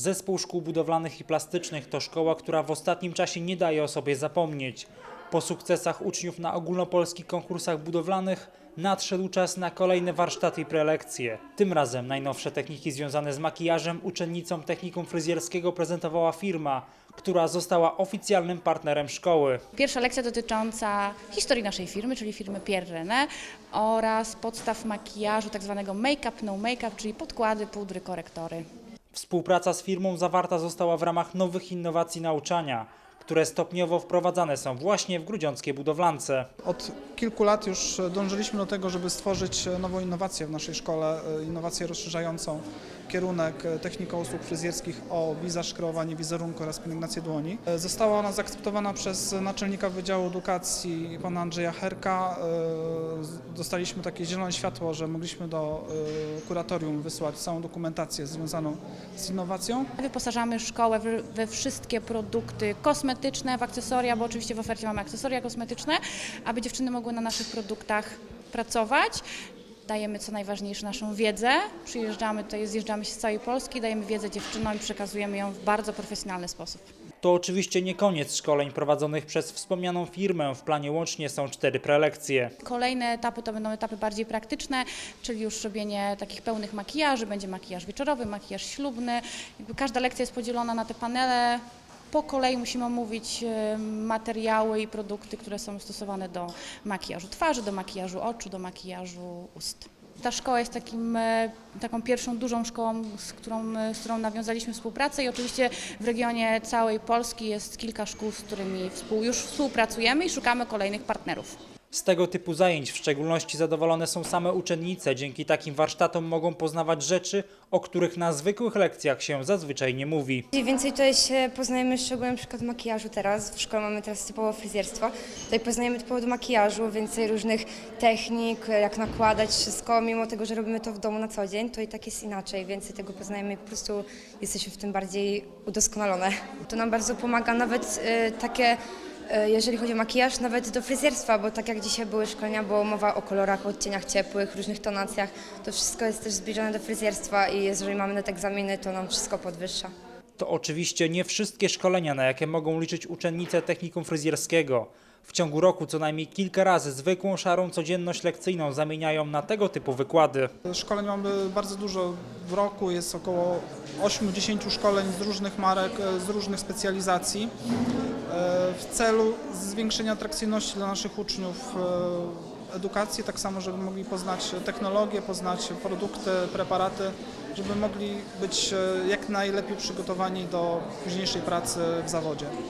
Zespół Szkół Budowlanych i Plastycznych to szkoła, która w ostatnim czasie nie daje o sobie zapomnieć. Po sukcesach uczniów na ogólnopolskich konkursach budowlanych nadszedł czas na kolejne warsztaty i prelekcje. Tym razem najnowsze techniki związane z makijażem uczennicom technikum fryzjerskiego prezentowała firma, która została oficjalnym partnerem szkoły. Pierwsza lekcja dotycząca historii naszej firmy, czyli firmy Pierre René oraz podstaw makijażu, tak zwanego make-up, no make-up, czyli podkłady, pudry, korektory. Współpraca z firmą zawarta została w ramach nowych innowacji nauczania, które stopniowo wprowadzane są właśnie w grudziąckiej budowlance. Od kilku lat już dążyliśmy do tego, żeby stworzyć nową innowację w naszej szkole, innowację rozszerzającą kierunek technika usług fryzjerskich o wizaż, kreowanie wizerunku oraz pielęgnację dłoni. Została ona zaakceptowana przez naczelnika Wydziału Edukacji pana Andrzeja Herka. Dostaliśmy takie zielone światło, że mogliśmy do kuratorium wysłać całą dokumentację związaną z innowacją. Wyposażamy szkołę we wszystkie produkty kosmetyczne, w akcesoria, bo oczywiście w ofercie mamy akcesoria kosmetyczne, aby dziewczyny mogły na naszych produktach pracować. Dajemy co najważniejsze naszą wiedzę. Przyjeżdżamy tutaj, zjeżdżamy się z całej Polski, dajemy wiedzę dziewczynom i przekazujemy ją w bardzo profesjonalny sposób. To oczywiście nie koniec szkoleń prowadzonych przez wspomnianą firmę. W planie łącznie są cztery prelekcje. Kolejne etapy to będą etapy bardziej praktyczne, czyli już robienie takich pełnych makijaży, będzie makijaż wieczorowy, makijaż ślubny. Jakby każda lekcja jest podzielona na te panele. Po kolei musimy omówić e, materiały i produkty, które są stosowane do makijażu twarzy, do makijażu oczu, do makijażu ust. Ta szkoła jest takim, e, taką pierwszą dużą szkołą, z którą, e, z którą nawiązaliśmy współpracę i oczywiście w regionie całej Polski jest kilka szkół, z którymi już współpracujemy i szukamy kolejnych partnerów. Z tego typu zajęć w szczególności zadowolone są same uczennice. Dzięki takim warsztatom mogą poznawać rzeczy, o których na zwykłych lekcjach się zazwyczaj nie mówi. Więcej tutaj się poznajemy szczegóły na przykład makijażu teraz. W szkole mamy teraz typowo fryzjerstwo. Tutaj poznajemy typowo do makijażu, więcej różnych technik, jak nakładać wszystko. Mimo tego, że robimy to w domu na co dzień, to i tak jest inaczej. Więcej tego poznajemy i po prostu jesteśmy w tym bardziej udoskonalone. To nam bardzo pomaga nawet e, takie jeżeli chodzi o makijaż, nawet do fryzjerstwa, bo tak jak dzisiaj były szkolenia, było mowa o kolorach, odcieniach ciepłych, różnych tonacjach, to wszystko jest też zbliżone do fryzjerstwa i jeżeli mamy na te egzaminy, to nam wszystko podwyższa. To oczywiście nie wszystkie szkolenia, na jakie mogą liczyć uczennice technikum fryzjerskiego. W ciągu roku co najmniej kilka razy zwykłą szarą codzienność lekcyjną zamieniają na tego typu wykłady. Szkoleń mamy bardzo dużo w roku, jest około 8-10 szkoleń z różnych marek, e, z różnych specjalizacji e, w celu zwiększenia atrakcyjności dla naszych uczniów e, edukacji, tak samo, żeby mogli poznać technologię, poznać produkty, preparaty, żeby mogli być e, jak najlepiej przygotowani do późniejszej pracy w zawodzie.